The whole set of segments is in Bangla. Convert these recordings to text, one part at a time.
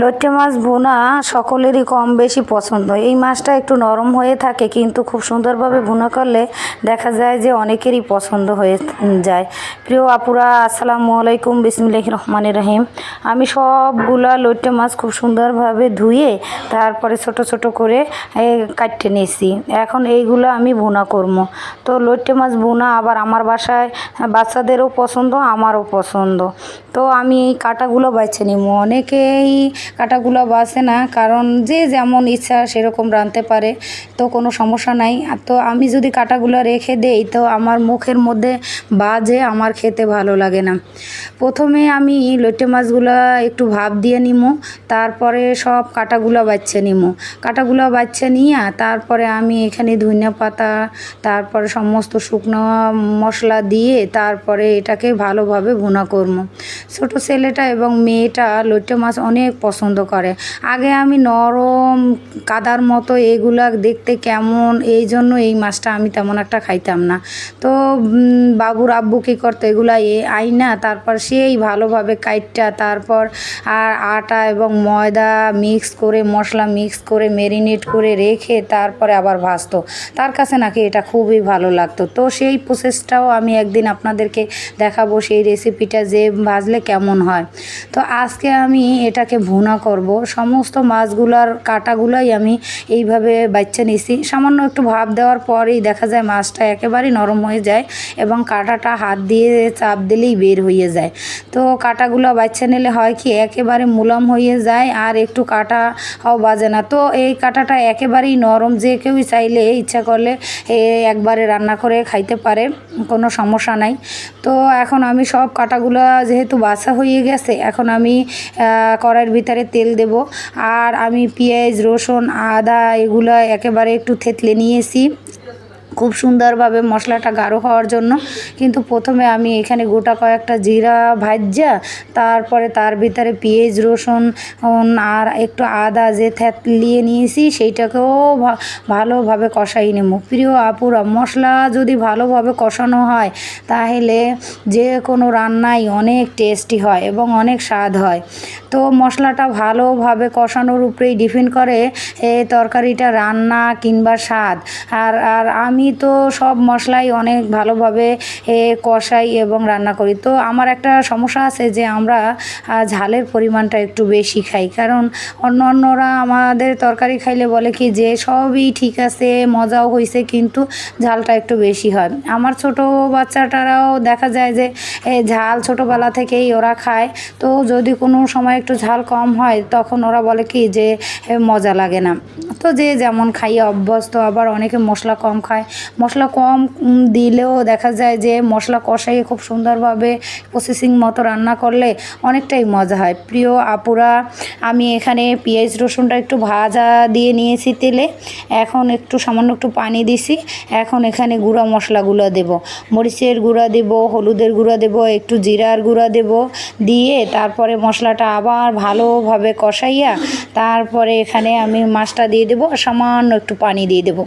লইট্টে মাছ ভুনা সকলেরই কম বেশি পছন্দ। এই মাছটা একটু নরম হয়ে থাকে, কিন্তু খুব সুন্দরভাবে ভুনা করলে দেখা যায় যে অনেকেরই পছন্দ হয়ে যায়। প্রিয় আপুরা, আসসালামু আলাইকুম বিসমিল্লাহ রহমান রহিম। আমি সবগুলা লইট্টে মাছ খুব সুন্দরভাবে ধুয়ে তারপরে ছোট ছোট করে কাটতে নিয়েছি। এখন এইগুলো আমি ভুনা করব। তো লইট্টে মাছ ভুনা আবার আমার বাসায় বাচ্চাদেরও পছন্দ, আমারও পছন্দ। তো আমি এই কাটাগুলো বাছে নিব। অনেকেই কাটাগুলো বাছে না, কারণ যে যেমন ইচ্ছা সেরকম রাঁধতে পারে, তো কোনো সমস্যা নাই। তো আমি যদি কাটাগুলো রেখে দেই, তো আমার মুখের মধ্যে বাজে, আমার খেতে ভালো লাগে না। প্রথমে আমি লইটে মাছগুলো একটু ভাপ দিয়ে নিমো, তারপরে সব কাটাগুলো বাচ্ছে নিমো। কাটাগুলো বাচ্ছে নিয়ে, তারপরে আমি এখানে ধনিয়া পাতা, তারপরে সমস্ত শুকনো মশলা দিয়ে, তারপরে এটাকে ভালোভাবে ভুনা করব ছোটো ছেলেটা এবং মেয়েটা লইটে মাছ অনেক পছন্দ করে। আগে আমি নরম কাদার মতো এগুলা দেখতে কেমন, এই জন্য এই মাছটা আমি তেমন একটা খাইতাম না। তো বাবুর আব্বু কী করতো, এগুলা এ আইনা তারপর সেই ভালোভাবে কাইটটা, তারপর আর আটা এবং ময়দা মিক্স করে, মশলা মিক্স করে মেরিনেট করে রেখে তারপরে আবার ভাজতো। তার কাছে নাকি এটা খুবই ভালো লাগতো। তো সেই প্রসেসটাও আমি একদিন আপনাদেরকে দেখাবো, সেই রেসিপিটা যে ভাজলে কেমন হয়। তো আজকে আমি এটাকে ভুনা করব। সমস্ত মাছগুলার কাটাগুলাই আমি এইভাবে বাচ্চা নিছি। সামান্য একটু ভাপ দেওয়ার পরেই দেখা যায় মাছটা একেবারেই নরম হয়ে যায় এবং কাঁটাটা হাত দিয়ে চাপ দিলেই বের হয়ে যায়। তো কাঁটাগুলো বাচ্চা নিলে হয় কি, একেবারে মুলাম হয়ে যায় আর একটু কাটা হাও বাজে না। তো এই কাঁটাটা একেবারেই নরম, যে কেউই চাইলে ইচ্ছা করলে এ একবারে রান্না করে খাইতে পারে, কোনো সমস্যা নাই। তো এখন আমি সব কাটাগুলো যেহেতু বাছা হয়ে গেছে, এখন আমি কড়াইয়ের ভিতরে তেল দেব। আর আমি পেঁয়াজ, রসুন, আদা, এগুলো একেবারে একটু থেতলে নিয়েছি। খুব সুন্দরভাবে মশলাটা গাঢ় হওয়ার জন্য। কিন্তু প্রথমে আমি এখানে গোটা কয়েকটা জিরা ভাজ্যা তারপরে তার ভিতরে পেঁয়াজ, রসুন আর একটু আদা যে থেতলিয়ে নিয়েছি, সেইটাকেও ভালোভাবে কষাই নেব। প্রিয় আপুরা, মশলা যদি ভালোভাবে কষানো হয়, তাহলে যে কোনো রান্নাই অনেক টেস্টি হয় এবং অনেক স্বাদ হয়। তো মশলাটা ভালোভাবে কষানোর উপরেই ডিপেন্ড করে, এই তরকারিটা রান্না কিংবা স্বাদ। আর আর আমি তো সব মশলাই অনেক ভালোভাবে এ, কষাই এবং রান্না করি। তো আমার একটা সমস্যা আছে যে আমরা ঝালের পরিমাণটা একটু বেশি খাই। কারণ অন্য অন্যরা আমাদের তরকারি খাইলে বলে কি যে সবই ঠিক আছে মজাও হয়েছে কিন্তু ঝালটা একটু বেশি হয়। আমার ছোট বাচ্চাটারাও দেখা যায় যে ঝাল ছোটোবেলা থেকেই ওরা খায়। তো যদি কোনো সময় একটু ঝাল কম হয় তখন ওরা বলে কি যে মজা লাগে না। তো যে যেমন খাইয়ে অভ্যস্ত আবার অনেকে মশলা কম খায়। মশলা কম দিলেও দেখা যায় যে মশলা কষাইয়ে খুব সুন্দরভাবে প্রসেসিং মতো রান্না করলে অনেকটাই মজা হয়। প্রিয় আপুরা, আমি এখানে পেঁয়াজ রসুনটা একটু ভাজা দিয়ে নিয়েছি তেলে। এখন একটু সামান্য একটু পানি দিছি। এখন এখানে গুঁড়া মশলাগুলো দেব। মরিচের গুঁড়া দেব, হলুদের গুঁড়া দেব, একটু জিরার গুঁড়া দেব দিয়ে তারপরে মশলাটা আবার ভালোভাবে কষাইয়া তারপরে এখানে আমি মাছটা দিয়ে দেবো। সামান্য একটু পানি দিয়ে দেবো।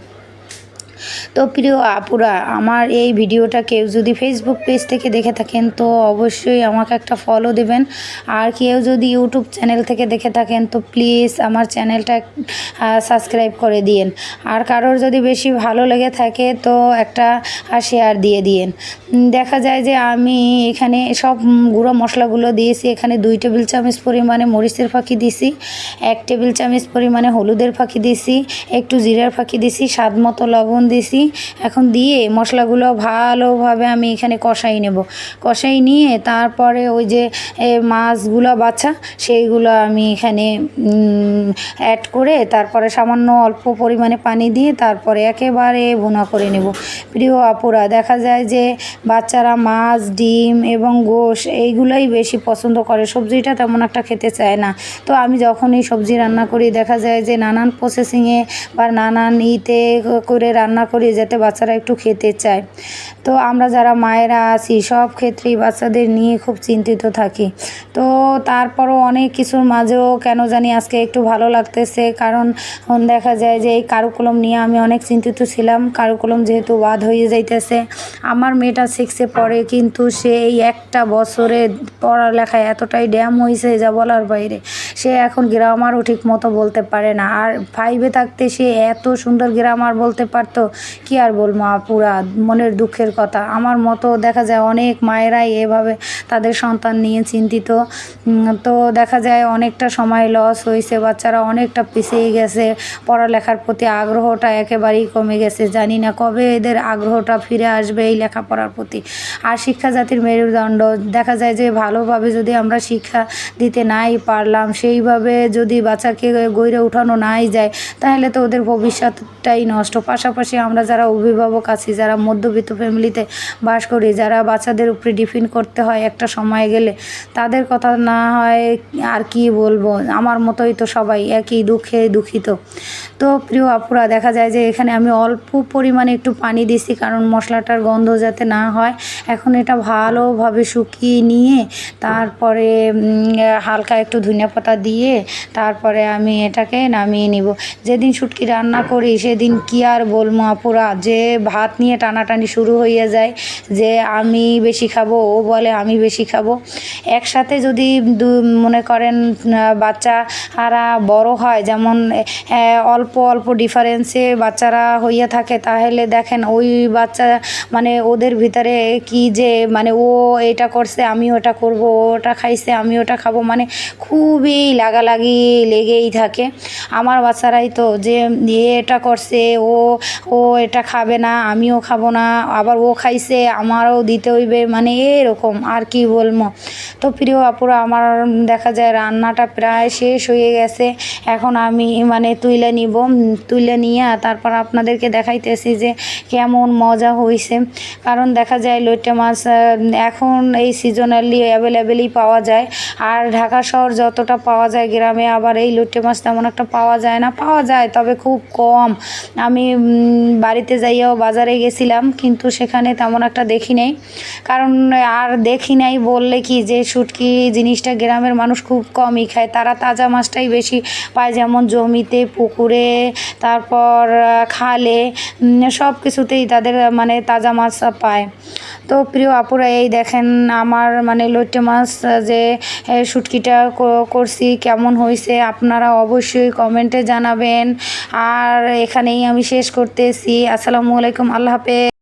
তো প্রিয় আপুরা, আমার এই ভিডিওটা কেউ যদি ফেসবুক পেজ থেকে দেখে থাকেন, তো অবশ্যই আমাকে একটা ফলো দেবেন। আর কেউ যদি ইউটিউব চ্যানেল থেকে দেখে থাকেন, তো প্লিজ আমার চ্যানেলটা সাবস্ক্রাইব করে দিয়েন। আর কারোর যদি বেশি ভালো লেগে থাকে, তো একটা শেয়ার দিয়ে দিয়েন। দেখা যায় যে আমি এখানে সব গুঁড়ো মশলাগুলো দিয়েছি। এখানে দুই টেবিল চামচ পরিমাণে মরিচের ফাঁকি দিছি এক টেবিল চামচ পরিমাণে হলুদের ফাঁকি দিছি একটু জিরার ফাঁকি দিছি স্বাদ মতো লবণ দিছি এখন দিয়ে মশলাগুলো ভালোভাবে আমি এখানে কষাই নেব। কষাই নিয়ে তারপরে ওই যে মাছগুলো বাছা, সেইগুলো আমি এখানে অ্যাড করে তারপরে সামান্য অল্প পরিমাণে পানি দিয়ে তারপরে একেবারে ভুনা করে নেব। প্রিয় আপুরা, দেখা যায় যে বাচ্চারা মাছ, ডিম এবং গোশ এইগুলোই বেশি পছন্দ করে, সবজিটা তেমন একটা খেতে চায় না। তো আমি যখনই সবজি রান্না করি, দেখা যায় যে নানান প্রসেসিংয়ে বা নানান ইতে করে রান্না করি যাতে বাচ্চারা একটু খেতে চায়। তো আমরা যারা মায়েরা আছি, সব ক্ষেত্রেই বাচ্চাদের নিয়ে খুব চিন্তিত থাকি। তো তারপরও অনেক কিছুর মাঝেও কেন জানি আজকে একটু ভালো লাগতেছে। কারণ দেখা যায় যে এই কারুকুলম নিয়ে আমি অনেক চিন্তিত ছিলাম। কারুকুলম যেহেতু বাদ হয়ে যাইতেছে। আমার মেয়েটা সিক্সে পড়ে, কিন্তু সে এই একটা বছরে পড়ালেখায় এতটাই ড্যাম হয়েছে যা বলার বাইরে। সে এখন গ্রামারও ঠিক মতো বলতে পারে না। আর ফাইভে থাকতে সে এত সুন্দর গ্রামার বলতে পারতো কি আর বলব আপুরা মনের দুঃখের কথা। আমার মতো দেখা যায় অনেক মায়েরাই এভাবে তাদের সন্তান নিয়ে চিন্তিত। তো দেখা যায় অনেকটা সময় লস হয়েছে বাচ্চারা অনেকটা পিছিয়ে গেছে। পড়ালেখার প্রতি আগ্রহটা একেবারেই কমে গেছে। জানি না কবে এদের আগ্রহটা ফিরে আসবে এই লেখাপড়ার প্রতি। আর শিক্ষা জাতির মেরুদণ্ড, দেখা যায় যে ভালোভাবে যদি আমরা শিক্ষা দিতে নাই পারলাম, সেইভাবে যদি বাচ্চাকে গড়ে উঠানো নাই যায়, তাহলে তো ওদের ভবিষ্যৎটাই নষ্ট। পাশাপাশি আমরা অভিভাবক আছি, যারা মধ্যবিত্ত ফ্যামিলিতে বাস করি, যারা বাচ্চাদের উপরে ডিপেন্ড করতে হয় একটা সময় গেলে, তাদের কথা না হয় আর কি বলব? আমার মতোই তো সবাই একই দুঃখে দুঃখিত। তো প্রিয় আপুরা, দেখা যায় যে এখানে আমি অল্প পরিমাণে একটু পানি দিছি কারণ মশলাটার গন্ধ যাতে না হয়। এখন এটা ভালোভাবে শুকিয়ে নিয়ে তারপরে হালকা একটু ধনিয়া পাতা দিয়ে তারপরে আমি এটাকে নামিয়ে নিব। যেদিন শুটকি রান্না করি, সেদিন কি আর বলব আপুরা? যে ভাত নিয়ে টানাটানি শুরু হয়ে যায় যে আমি বেশি খাব, ও বলে আমি বেশি খাব। একসাথে যদি মনে করেন বাচ্চারা বড় হয়, যেমন অল্প অল্প ডিফারেন্সে বাচ্চারা হইয়া থাকে, তাহলে দেখেন ওই বাচ্চা মানে ওদের ভিতরে কি যে মানে ও এটা করছে, আমি ওটা করব ওটা খাইছে, আমি ওটা খাব মানে খুবই লাগালাগি লেগেই থাকে। আমার বাচ্চারাই তো যে এটা করছে, ও ও এটা খাবে না, আমিও খাব না, আবার ও খাইছে, আমারও দিতে হইবে মানে এরকম, আর কি বলব। তো প্রিয় আপুরা, আমার দেখা যায় রান্নাটা প্রায় শেষ হয়ে গেছে। এখন আমি মানে তুলে নিব তুলে নিয়ে তারপর আপনাদেরকে দেখাইতেছি যে কেমন মজা হয়েছে কারণ দেখা যায় লইটে মাছ এখন এই সিজনালি অ্যাভেলেবেলই পাওয়া যায়। আর ঢাকা শহর যতটা পাওয়া যায়, গ্রামে আবার এই লইটে মাছ তেমন একটা পাওয়া যায় না। পাওয়া যায়, তবে খুব কম। আমি বাড়িতে যাইয়াও বাজারে গেছিলাম, কিন্তু সেখানে তেমন একটা দেখি নাই। কারণ, আর দেখি নাই বললে কি যে শুটকি জিনিসটা গ্রামের মানুষ খুব কমই খায়। তারা তাজা মাছটাই বেশি পায়, যেমন জমিতে, পুকুরে, তারপর খালে সব কিছুতেই তাদের মানে তাজা মাছ পায়। তো প্রিয় আপুরা, এই দেখেন আমার মানে লইট্টে মাছ যে শুটকিটা করছি, কেমন হয়েছে আপনারা অবশ্যই কমেন্টে জানাবেন। আর এখানেই আমি শেষ করতেছি। আসসালামু আলাইকুম, আল্লাহ হাফেজ।